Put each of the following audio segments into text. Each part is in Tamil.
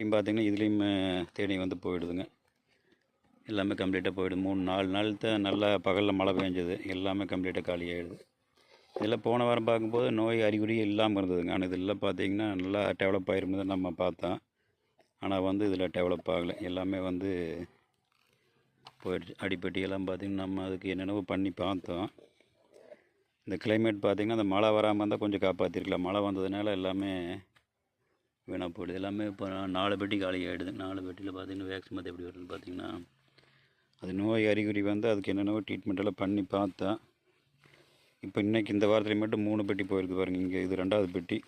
இப்போ பார்த்திங்கன்னா இதுலேயும் தேனி வந்து போயிடுதுங்க. எல்லாமே கம்ப்ளீட்டாக போயிடுது. மூணு நாலு நாள் தான் நல்லா பகலில் மழை பெஞ்சது. எல்லாமே கம்ப்ளீட்டாக காலி ஆகிடுது இதில் போன வாரம் பார்க்கும்போது நோய் அறிகுறி இல்லாமல் இருந்ததுங்க. ஆனால் இதெல்லாம் பார்த்தீங்கன்னா நல்லா டெவலப் ஆகிருந்தது நம்ம பார்த்தோம் ஆனால் வந்து இதில் டெவலப் ஆகலை. எல்லாமே வந்து போயிடுச்சு. அடிப்பட்டியெல்லாம் பார்த்திங்கன்னா நம்ம அதுக்கு என்னென்னவோ பண்ணி பார்த்தோம். இந்த கிளைமேட் பார்த்திங்கன்னா அந்த மழை வராமல் இருந்தால் கொஞ்சம் காப்பாற்றிருக்கலாம் மழை வந்ததுனால எல்லாமே வீணாக போயிடுது. எல்லாமே இப்போ நாலு பெட்டி காலி ஆகிடுது நாலு பெட்டியில் பார்த்திங்கன்னா வேக்சின் மருந்து எப்படி வருதுன்னு பார்த்திங்கன்னா அது நோய் அறிகுறி வந்து அதுக்கு என்னென்னவோ ட்ரீட்மெண்ட் எல்லாம் பண்ணி பார்த்தேன். இப்போ இன்றைக்கி இந்த வாரத்தில் மட்டும் மூணு பெட்டி போயிருக்கு பாருங்கள் இங்கே இது ரெண்டாவது பெட்டி.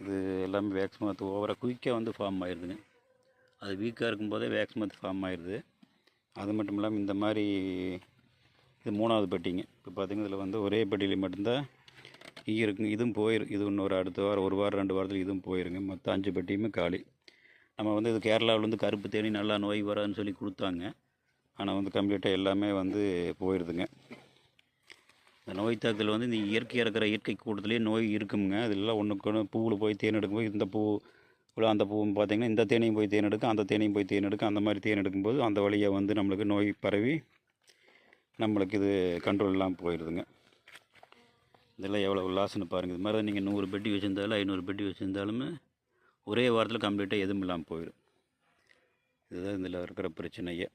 இது எல்லாமே வேக்ஸ் மத்து ஓவராக குயிக்காக வந்து ஃபார்ம் ஆயிடுதுங்க அது வீக்காக இருக்கும்போதே வேக்ஸ் மத்து ஃபார்ம் ஆயிடுது அது மட்டும் இல்லாமல் இந்த மாதிரி இது மூணாவது பெட்டிங்க. இப்போ பார்த்திங்கன்னா இதில் வந்து ஒரே பெட்டியில் மட்டும்தான் இருக்குங்க இதுவும் போயிடும் இது இன்னொரு அடுத்த வாரம் ஒரு வாரம் ரெண்டு வாரத்தில் இதுவும் போயிருங்க. மொத்தம் அஞ்சு பெட்டியுமே காலி. நம்ம வந்து இது கேரளாவிலேருந்து கருப்பு தேனி நல்லா நோய் வராதுன்னு சொல்லி கொடுத்தாங்க. ஆனால் வந்து கம்ப்ளீட்டாக எல்லாமே வந்து போயிடுதுங்க இந்த நோய் தாக்கல் வந்து இந்த இயற்கையாக இருக்கிற இயற்கை கூட்டத்துலேயே நோய் இருக்குங்க. அதெல்லாம் ஒன்றுக்கு ஒன்று பூவில் போய் தேன் எடுக்கும்போது இந்த பூ இவ்வளோ அந்த பூவும் பார்த்திங்கன்னா இந்த தேனையும் போய் தேன் எடுக்கும் அந்த தேனையும் போய் தேன் எடுக்கும் அந்த மாதிரி தேன் எடுக்கும்போது அந்த வழியாக வந்து நம்மளுக்கு நோய் பரவி நம்மளுக்கு இது கண்ட்ரோல் இல்லாமல் போயிடுதுங்க இதெல்லாம் எவ்வளோ லாஸ்ன்னு பாருங்கள் இது மாதிரி தான் நீங்கள் நூறு பெட்டி வச்சுருந்தாலும் ஐநூறு பெட்டி வச்சுருந்தாலுமே ஒரே வாரத்தில் கம்ப்ளீட்டாக எதுவும் இல்லாமல் போயிடும் இதுதான் இதில் இருக்கிற பிரச்சனையே.